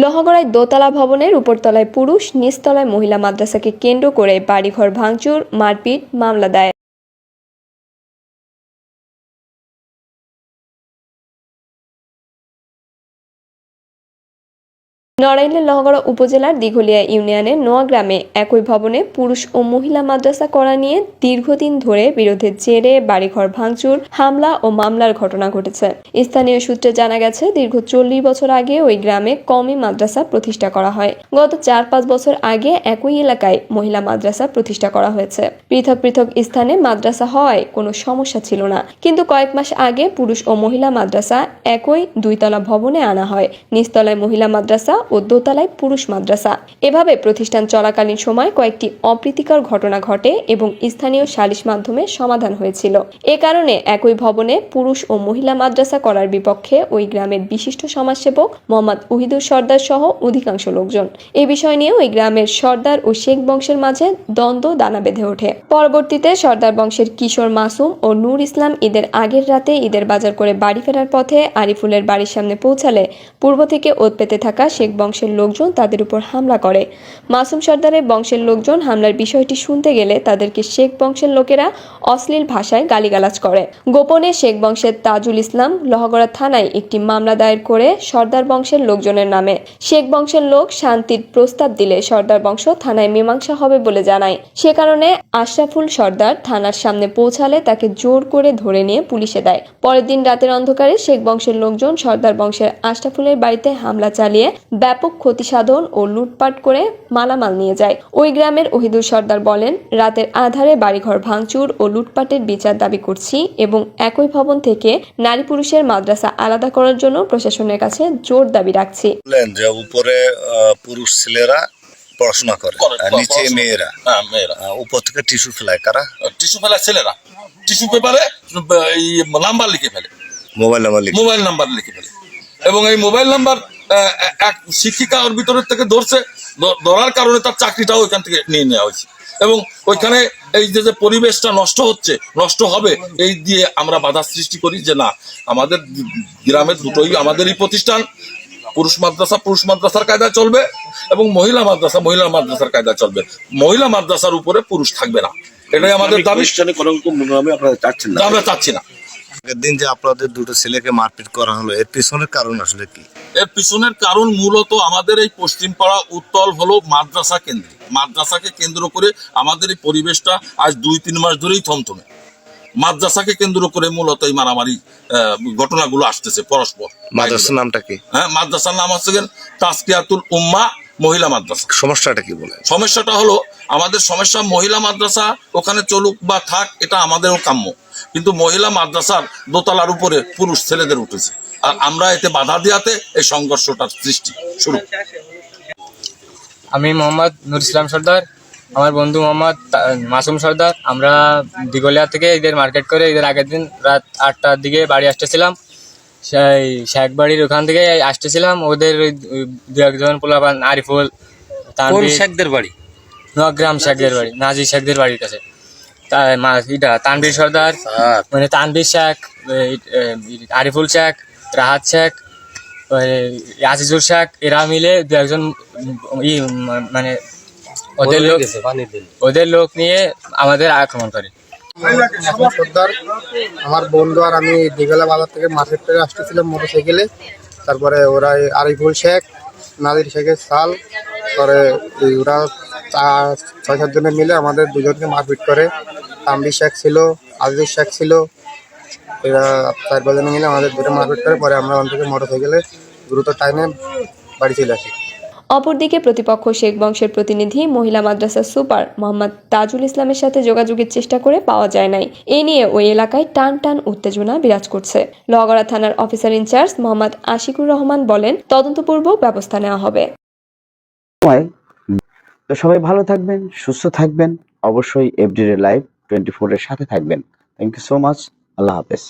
লোহাগড়ায় দোতলা ভবনের উপরতলায় পুরুষ, নিচতলায় মহিলা মাদ্রাসাকে কেন্দ্র করে বাড়িঘর ভাঙচুর, মারপিট, মামলা দায়ের। নড়াইলের লহগড়া উপজেলার দিঘলিয়া ইউনিয়নের নোয়া গ্রামে একই ভবনে পুরুষ ও মহিলা মাদ্রাসা করা নিয়ে দীর্ঘদিন ধরে বিরোধের জেরে বাড়িঘর ভাঙচুর, হামলা ও মামলার ঘটনা ঘটেছে। স্থানীয় সূত্রে জানা গেছে, দীর্ঘ চল্লিশ বছর আগে ওই গ্রামে কমি মাদ্রাসা প্রতিষ্ঠা করা হয়। গত চার পাঁচ বছর আগে একই এলাকায় মহিলা মাদ্রাসা প্রতিষ্ঠা করা হয়েছে। পৃথক পৃথক স্থানে মাদ্রাসা হওয়ায় কোনো সমস্যা ছিল না। কিন্তু কয়েক মাস আগে পুরুষ ও মহিলা মাদ্রাসা একই দুইতলা ভবনে আনা হয়। নিচতলায় মহিলা মাদ্রাসা ও দোতলায় পুরুষ মাদ্রাসা। এভাবে প্রতিষ্ঠান চলাকালীন সময় কয়েকটি অপ্রীতিকর ঘটনা ঘটে এবং স্থানীয় সালিশ মাধ্যমে সমাধান হয়েছিল। এ কারণে একই ভবনে পুরুষ ও মহিলা মাদ্রাসা করার বিপক্ষে ওই গ্রামের বিশিষ্ট সমাজসেবক মোহাম্মদ উহিদুর সর্দার সহ অধিকাংশ লোকজন। এ বিষয় নিয়ে ওই গ্রামের সর্দার ও শেখ বংশের মাঝে দ্বন্দ্ব দানা বেঁধে ওঠে। পরবর্তীতে সর্দার বংশের কিশোর মাসুম ও নূর ইসলাম ঈদের আগের রাতে ঈদের বাজার করে বাড়ি ফেরার পথে আরিফুলের বাড়ির সামনে পৌঁছালে পূর্ব থেকে ওত পেতে থাকা শেখ বংশের লোকজন তাদের উপর হামলা করে। মাসুম সর্দারের বংশের লোকজন হামলার বিষয়টি শুনতে গেলে তাদেরকে শেখ বংশের লোকেরা অশ্লীল ভাষায় গালিগালাজ করে। গোপনে শেখ বংশের তাজুল ইসলাম লহগড়া থানায় একটি মামলা দায়ের করে সর্দার বংশের লোকজনের নামে। শেখ বংশের লোক শান্তির প্রস্তাব দিলে সর্দার বংশ থানায় মীমাংসা হবে বলে জানায়। সে কারণে আশরাফুল সর্দার থানার সামনে পৌঁছালে তাকে জোর করে ধরে নিয়ে পুলিশে দেয়। পরের দিন রাতের অন্ধকারে শেখ বংশের লোকজন সর্দার বংশের আশরাফুলের বাড়িতে হামলা চালিয়ে ব্যাপক ক্ষতি সাধন ও লুটপাট করে মালামাল নিয়ে যায়। ওই গ্রামের ওহিদুর সর্দার বলেন রাতের আধারে বাড়িঘর ভাঙচুর ও লুটপাটের বিচার দাবি করছি এবং একই ভবন থেকে নারী পুরুষের মাদ্রাসা আলাদা করার জন্য প্রশাসনের কাছে জোর দাবি রাখছি। যে উপরে পুরুষ ছেলেরা পড়াশোনা করে নিচে মেয়েরা। হ্যাঁ উপর থেকে টিস্যু ফেলায় কারা? টিস্যু ফেলা ছেলেরা। টিস্যু পেপারে নাম্বার লিখে ফেলে। মোবাইল নাম্বার লিখে। মোবাইল নাম্বার লিখে ফেলে। এবং এই মোবাইল নাম্বার এক শিক্ষিকা ওর ভিতরের থেকে ধরছে ধরার কারণে তার চাকরিটাও ওইখান থেকে নিয়ে নেওয়া হয়েছে। এবং ওইখানে এই যে যে পরিবেশটা নষ্ট হচ্ছে নষ্ট হবে এই দিয়ে আমরা বাধা সৃষ্টি করি যে না আমাদের গ্রামের দুটোই আমাদেরই প্রতিষ্ঠান পুরুষ মাদ্রাসা পুরুষ মাদ্রাসার কায়দায় চলবে এবং মহিলা মাদ্রাসা মহিলা মাদ্রাসার কায়দায় চলবে। মহিলা মাদ্রাসার উপরে পুরুষ থাকবে না। এটাই আমাদের দাবি। আমরা চাচ্ছি না। আগের দিন যে আপনাদের দুটো ছেলেকে মারপিট করা হলো এর পিছনের কারণ আসলে কি? এর পিছনের কারণ মূলত আমাদের এই পশ্চিমপাড়া উত্তল হলো মাদ্রাসা কেন্দ্রিক। মাদ্রাসাকে কেন্দ্র করে আমাদের এই পরিবেশটা আজ দুই তিন মাস ধরেই থমথমে। মাদ্রাসাকে কেন্দ্র করে মূলত এই মারামারি ঘটনাগুলো আসতেছে পরস্পর। মাদ্রাসার নামটা কি? হ্যাঁ মাদ্রাসার নাম হচ্ছে তাসকিয়াতুল উম্মা মহিলা মাদ্রাসা। সমস্যাটা কি বলে সমস্যাটা হলো আমাদের সমস্যা মহিলা মাদ্রাসা ওখানে চলুক বা থাক এটা আমাদেরও কাম্য। কিন্তু মহিলা মাদ্রাসার দোতলার উপরে পুরুষ ছেলেদের উঠেছে। আর আমরা এতে বাধা দেওয়াতে এই সংঘর্ষটার সৃষ্টি শুরু। আমি মোহাম্মদ নুর ইসলাম সর্দার আমার বন্ধু মোহাম্মদ মাসুম সর্দার। আমরা দিগলিয়া থেকে ঈদের মার্কেট করে ঈদের আগের দিন রাত আটটার দিকে বাড়ি আসতেছিলাম। সেই শেখ বাড়ির ওখান থেকে আসতেছিলাম। ওদের ওই দু একজন পোলাপান আরিফুল কোন শেখদের বাড়ি? নোয়াগ্রাম শেখদের বাড়ি নাজি শেখদের বাড়ির কাছে। এটা তানভীর সর্দার মানে তানভীর শেখ আরিফুল শেখ রাহাত শেখ ওই, আজিজুল শেখ এরা মিলে দু একজন ই মানে ওদের লোক ওদের লোক নিয়ে আমাদের আক্রমণ করে। সর্দার, আমার বন্ধু আর আমি দিঘলা বাজার থেকে মার্কেট করে আসতেছিলাম মোটর সাইকেলে তারপরে ওরা আরিফুল শেখ নাদির শেখের সাল পরে ওরা ছয় সাতজনে মিলে আমাদের দুজনকে মারপিট করে। তাম্বির শেখ ছিল, আজিজুর শেখ ছিল, এরা চার পাঁচজনে মিলে আমাদের দুটো মারপিট করে। পরে আমরা ওখান থেকে মোটর সাইকেলে দ্রুত টাইমে বাড়ি চলে আসি। অপরদিকে প্রতিপক্ষ শেখ বংশের প্রতিনিধি মহিলা মাদ্রাসা সুপার মোহাম্মদ তাজুল ইসলামের সাথে যোগাযোগের চেষ্টা করে পাওয়া যায় নাই। এ নিয়ে ওই এলাকায় টান টান উত্তেজনা বিরাজ করছে। লগড়া থানার officer in charge Mohammad Ashikur Rahman বলেন, তদন্তপূর্বক ব্যবস্থা নেওয়া হবে। তো সবাই ভালো থাকবেন, সুস্থ থাকবেন, অবশ্যই এফডিরে লাইভ টোয়েন্টি ফোরের সাথে থাকবেন। থ্যাংক ইউ সো মাচ আল্লাহ হাফেজ।